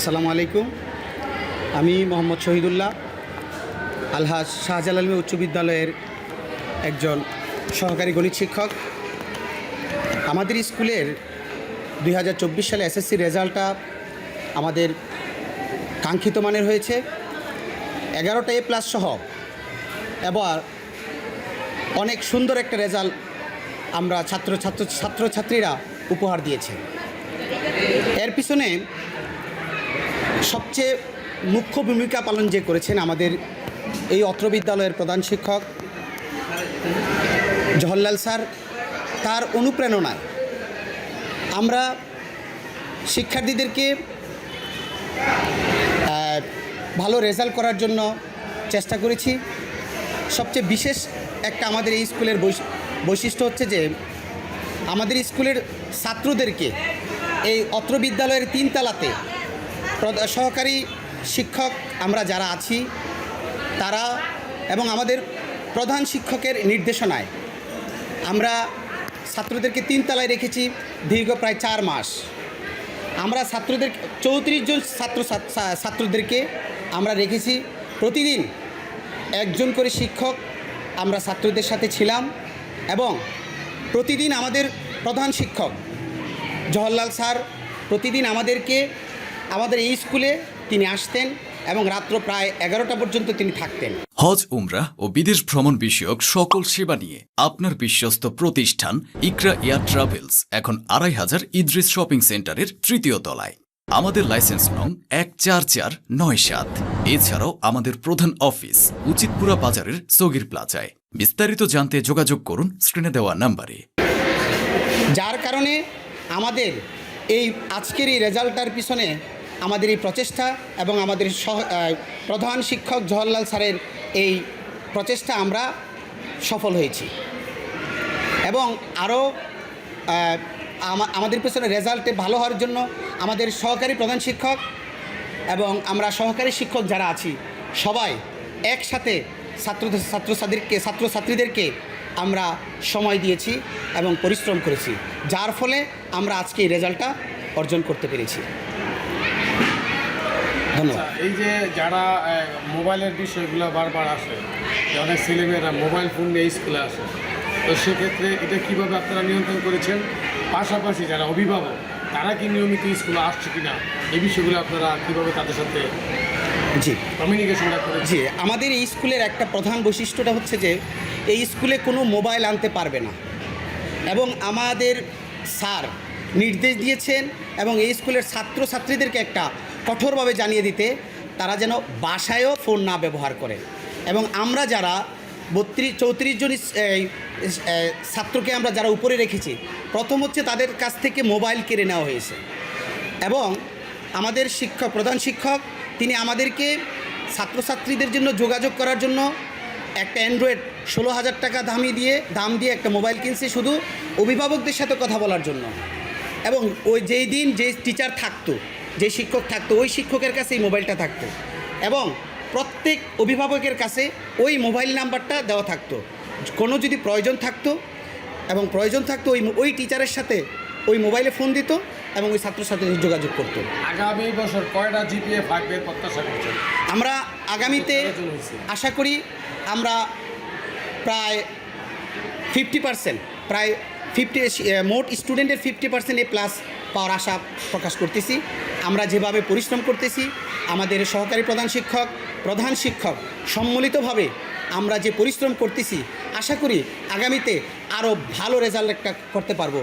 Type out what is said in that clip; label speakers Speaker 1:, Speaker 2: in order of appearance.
Speaker 1: আসসালামু আলাইকুম। আমি মোহাম্মদ শহীদুল্লাহ আলহাজ শাহজালালমী উচ্চ বিদ্যালয়ের একজন সহকারী গণিত শিক্ষক। আমাদের স্কুলের দুই হাজার চব্বিশ সালে এসএসসি রেজাল্টটা আমাদের কাঙ্ক্ষিত মানের হয়েছে। এগারোটা এ প্লাস সহ এবার অনেক সুন্দর একটা রেজাল্ট আমরা ছাত্র ছাত্র ছাত্রছাত্রীরা উপহার দিয়েছে। এর পিছনে সবচেয়ে মুখ্য ভূমিকা পালন যে করেছেন আমাদের এই অত্র বিদ্যালয়ের প্রধান শিক্ষক জহরলাল স্যার, তার অনুপ্রেরণায় আমরা শিক্ষার্থীদেরকে ভালো রেজাল্ট করার জন্য চেষ্টা করেছি। সবচেয়ে বিশেষ একটা আমাদের এই স্কুলের বৈশ- বৈশিষ্ট্য হচ্ছে যে আমাদের স্কুলের ছাত্রদেরকে এই অত্র বিদ্যালয়ের তিনতলাতে সহকারী শিক্ষক আমরা যারা আছি, তারা এবং আমাদের প্রধান শিক্ষকের নির্দেশনায় আমরা ছাত্রদেরকে তিন তিনতলায় রেখেছি দীর্ঘ প্রায় চার মাস। আমরা ছাত্রদের, চৌত্রিশ জন ছাত্র- ছাত্রদেরকে আমরা রেখেছি। প্রতিদিন একজন করে শিক্ষক আমরা ছাত্রদের সাথে ছিলাম এবং প্রতিদিন আমাদের প্রধান শিক্ষক জওহরলাল স্যার প্রতিদিন আমাদেরকে আমাদের এই স্কুলে তিনি আসতেন এবং রাত্র প্রায় এগারোটা পর্যন্ত তিনি থাকতেন।
Speaker 2: হজ উমরা ও বিদেশ ভ্রমণ বিষয়ক সকল সেবা নিয়ে আপনার বিশ্বস্ত প্রতিষ্ঠান ইকরা এয়ার ট্রাভেলস এখন আড়াই হাজার ইদ্রিস শপিং সেন্টারের তৃতীয় তলায়। আমাদের লাইসেন্স নং এক চার চার নয় সাত। এছাড়াও আমাদের প্রধান অফিস উচিতপুরা বাজারের সগির প্লাজায়। বিস্তারিত জানতে যোগাযোগ করুন স্ক্রিনে দেওয়া নাম্বারে।
Speaker 1: যার কারণে আমাদের এই আজকের এই রেজাল্টটার পিছনে আমাদের এই প্রচেষ্টা এবং আমাদের প্রধান শিক্ষক জওহরলাল স্যারের এই প্রচেষ্টা আমরা সফল হয়েছি। এবং আরও আমাদের পেছনে রেজাল্টে ভালো হওয়ার জন্য আমাদের সহকারী প্রধান শিক্ষক এবং আমরা সহকারী শিক্ষক যারা আছি, সবাই একসাথে ছাত্র, ছাত্রছাত্রীদেরকে ছাত্রছাত্রীদেরকে আমরা সময় দিয়েছি এবং পরিশ্রম করেছি, যার ফলে আমরা আজকে এই রেজাল্টটা অর্জন করতে পেরেছি। ধন্যবাদ।
Speaker 3: আচ্ছা, এই যে যারা মোবাইলের বিষয়গুলো বারবার আসে অনেক ছেলেমেয়েরা মোবাইল ফোন নিয়ে স্কুলে আসে তো সেক্ষেত্রে এটা কীভাবে আপনারা নিয়ন্ত্রণ করেছেন? পাশাপাশি যারা অভিভাবক তারা কি নিয়মিত স্কুলে আসছে কিনা? এই বিষয়গুলো আপনারা কীভাবে তাদের সাথে
Speaker 1: জি।
Speaker 3: কমিউনিকেশনটা করেছেন?
Speaker 1: জি আমাদের এই স্কুলের একটা প্রধান বৈশিষ্ট্যটা হচ্ছে যে এই স্কুলে কোনো মোবাইল আনতে পারবে না। এবং আমাদের স্যার নির্দেশ দিয়েছেন এবং এই স্কুলের ছাত্রছাত্রীদেরকে একটা কঠোরভাবে জানিয়ে দিতে তারা যেন বাসায়ও ফোন না ব্যবহার করে। এবং আমরা যারা বত্রিশ, চৌত্রিশ জন ছাত্রকে আমরা যারা উপরে রেখেছি, প্রথম হচ্ছে তাদের কাছ থেকে মোবাইল কেড়ে নেওয়া হয়েছে। এবং আমাদের শিক্ষক, প্রধান শিক্ষক, তিনি আমাদেরকে ছাত্রছাত্রীদের জন্য যোগাযোগ করার জন্য একটা অ্যান্ড্রয়েড ষোলো হাজার টাকা দামি দিয়ে, দাম দিয়ে একটা মোবাইল কিনছে শুধু অভিভাবকদের সাথে কথা বলার জন্য। এবং ওই যেই দিন যে টিচার থাকতো যে শিক্ষক থাকতো ওই শিক্ষকের কাছে এই মোবাইলটা থাকতো। এবং প্রত্যেক অভিভাবকের কাছে ওই মোবাইল নাম্বারটা দেওয়া থাকতো। কোনো যদি প্রয়োজন থাকতো এবং প্রয়োজন থাকতো ওই ওই টিচারের সাথে ওই মোবাইলে ফোন দিত এবং ওই ছাত্রছাত্রীদের যোগাযোগ করতো।
Speaker 3: আগামী বছর কয়টা জিপিএ ফাইভের প্রত্যাশা করছেন?
Speaker 1: আমরা আগামীতে আশা করি আমরা প্রায় ফিফটি পার্সেন্ট প্রায় ফিফটি মোট স্টুডেন্টের ফিফটি পার্সেন্ট এ প্লাস পাওয়ার আশা প্রকাশ করতেছি। আমরা যেভাবে পরিশ্রম করতেছি, আমাদের সহকারী প্রধান শিক্ষক প্রধান শিক্ষক, সম্মিলিতভাবে আমরা যে পরিশ্রম করতেছি, আশা করি আগামীতে আরও ভালো রেজাল্ট একটা করতে পারব।